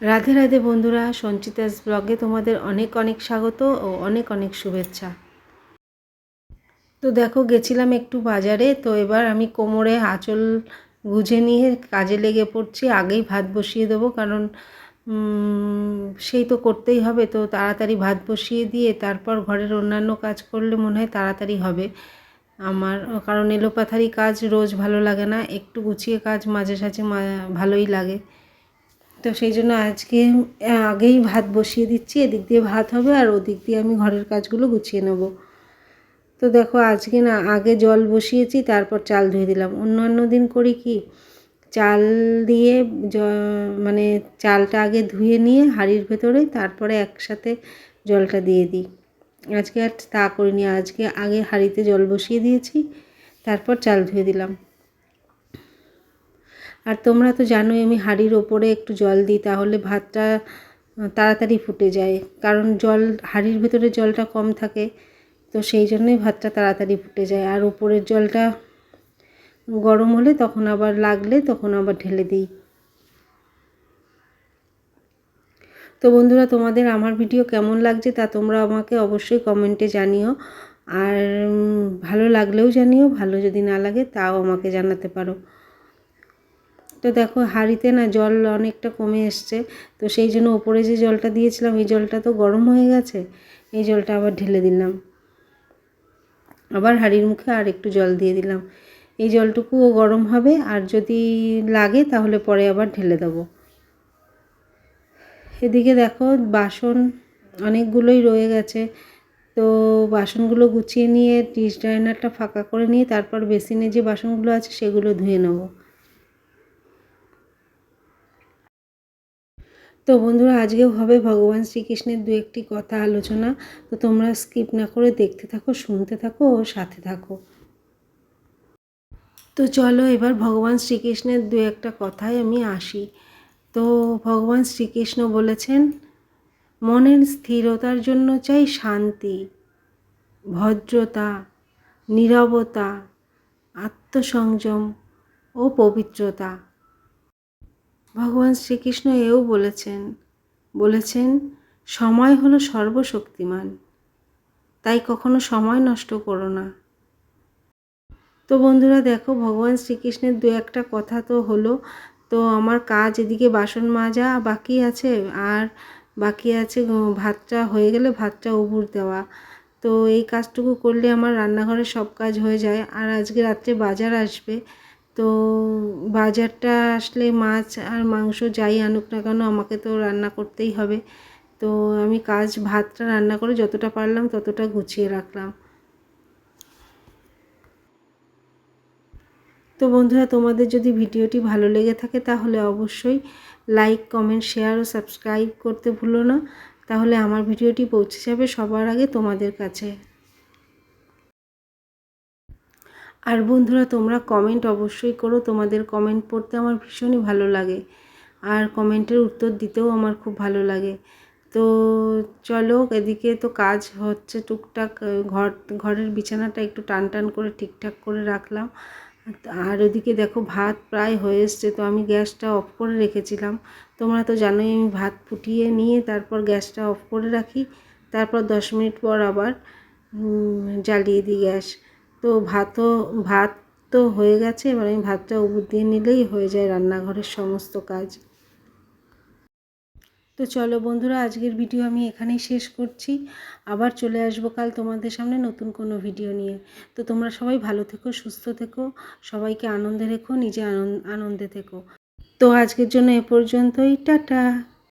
রাধে রাধে বন্ধুরা, সঞ্চিতাস ব্লগে তোমাদের অনেক অনেক স্বাগত ও অনেক অনেক শুভেচ্ছা। তো দেখো, গেছিলাম একটু বাজারে, তো এবার আমি কোমরে আঁচল গুজে নিয়ে কাজে লেগে পড়ছি, আগেই ভাত বসিয়ে দেবো, কারণ সেই তো করতেই হবে, তো তাড়াতাড়ি ভাত বসিয়ে দিয়ে তারপর ঘরের অন্যান্য কাজ করলে মনে হয় তাড়াতাড়ি হবে। আমার, কারণ এলোপাথারি কাজ রোজ ভালো লাগে না, একটু গুছিয়ে কাজ মাঝে সাঝে ভালোই লাগে। তো সেই জন্য আজকে আগেই ভাত বসিয়ে দিচ্ছি, এদিক দিয়ে ভাত হবে আর ওদিক দিয়ে আমি ঘরের কাজগুলো গুছিয়ে নেব। তো দেখো আজকে না, আগে জল বসিয়েছি, তারপর চাল ধুয়ে দিলাম। অন্যান্য দিন করি কি, চাল দিয়ে মানে চালটা আগে ধুয়ে নিয়ে হাঁড়ির ভেতরে তারপরে একসাথে জলটা দিয়ে দিই। আজকে আর তা করিনি, আজকে আগে হাঁড়িতে জল বসিয়ে দিয়েছি, তারপর চাল ধুয়ে দিলাম। আর তোমরা তো জানোই আমি হাঁড়ির ওপরে একটু জল দিই, তাহলে ভাতটা তাড়াতাড়ি ফুটে যায়। কারণ জল, হাঁড়ির ভেতরে জলটা কম থাকে, তো সেই জন্যই ভাতটা তাড়াতাড়ি ফুটে যায়। আর ওপরের জলটা গরম হলে তখন আবার লাগলে তখন আবার ঢেলে দিই। তো বন্ধুরা, তোমাদের আমার ভিডিও কেমন লাগছে তা তোমরা আমাকে অবশ্যই কমেন্টে জানিও। আর ভালো লাগলেও জানিও, ভালো যদি না লাগে তাও আমাকে জানাতে পারো। তো দেখো হাঁড়িতে না জল অনেকটা কমে এসছে, তো সেই জন্য ওপরে যে জলটা দিয়েছিলাম, এই জলটা তো গরম হয়ে গেছে, এই জলটা আবার ঢেলে দিলাম। আবার হাঁড়ির মুখে আর একটু জল দিয়ে দিলাম। এই জলটুকুও গরম হবে, আর যদি লাগে তাহলে পরে আবার ঢেলে দেবো। এদিকে দেখো বাসন অনেকগুলোই রয়ে গেছে, তো বাসনগুলো গুছিয়ে নিয়ে, ডিশ ড্রাইনারটা ফাঁকা করে নিয়ে, তারপর বেসিনে যে বাসনগুলো আছে সেগুলো ধুয়ে নেব। তো বন্ধুরা, আজকেও হবে ভগবান শ্রীকৃষ্ণের দু একটি কথা আলোচনা। তো তোমরা স্কিপ না করে দেখতে থাকো, শুনতে থাকো ও সাথে থাকো। তো চলো এবার ভগবান শ্রীকৃষ্ণের দু একটা কথায় আমি আসি। তো ভগবান শ্রীকৃষ্ণ বলেছেন, মনের স্থিরতার জন্য চাই শান্তি, ভদ্রতা, নীরবতা, আত্মসংযম ও পবিত্রতা। ভগবান শ্রীকৃষ্ণ এও বলেছেন বলেছেন, সময় হলো সর্বশক্তিমান। তাই কখনো সময় নষ্ট করো না। তো বন্ধুরা দেখো, ভগবান শ্রীকৃষ্ণের দু একটা কথা তো হলো। তো আমার কাজ এদিকে বাসন মাজা বাকি আছে, আর বাকি আছে ভাতটা হয়ে গেলে ভাতটা উবুর দেওয়া। তো এই কাজটুকু করলে আমার রান্নাঘরের সব কাজ হয়ে যায়। আর আজকে রাত্রে বাজার আসবে। তো বাজারটা আসলে মাছ আর মাংস যাই আনুক না কেন, আমাকে তো রান্না করতেই হবে। তো আমি কাজ, ভাতটা রান্না করে যতটা পারলাম ততটা গুছিয়ে রাখলাম। তো বন্ধুরা, তোমাদের যদি ভিডিওটি ভালো লেগে থাকে তাহলে অবশ্যই লাইক, কমেন্ট, শেয়ার ও সাবস্ক্রাইব করতে ভুলো না। তাহলে আমার ভিডিওটি পৌঁছে যাবে সবার আগে তোমাদের কাছে। আর বন্ধুরা, তোমরা কমেন্ট অবশ্যই করো। তোমাদের কমেন্ট পড়তে আমার ভীষণই ভালো লাগে। আর কমেন্টের উত্তর দিতেও আমার খুব ভালো লাগে। তো চলো, এদিকে তো কাজ হচ্ছে টুকটাক। ঘর, ঘরের বিছানাটা একটু টান টান করে ঠিকঠাক করে রাখলাম। আর ওদিকে দেখো, ভাত প্রায় হয়ে এসছে, তো আমি গ্যাসটা অফ করে রেখেছিলাম। তোমরা তো জানোই, আমি ভাত ফুটিয়ে নিয়ে তারপর গ্যাসটা অফ করে রাখি। তারপর দশ মিনিট পর আবার জ্বালিয়ে দিই গ্যাস। তো ভাতও, ভাত তো হয়ে গেছে, এবার আমি ভাতটা উপর দিয়ে নিলেই হয়ে যায় রান্নাঘরের সমস্ত কাজ। তো চলো বন্ধুরা, আজকের ভিডিও আমি এখানেই শেষ করছি। আবার চলে আসব কাল তোমাদের সামনে নতুন কোনো ভিডিও নিয়ে। তো তোমরা সবাই ভালো থেকো, সুস্থ থেকো, সবাইকে আনন্দে রেখো, নিজে আনন্দে থেকো। তো আজকের জন্য এ পর্যন্তই, টাটা।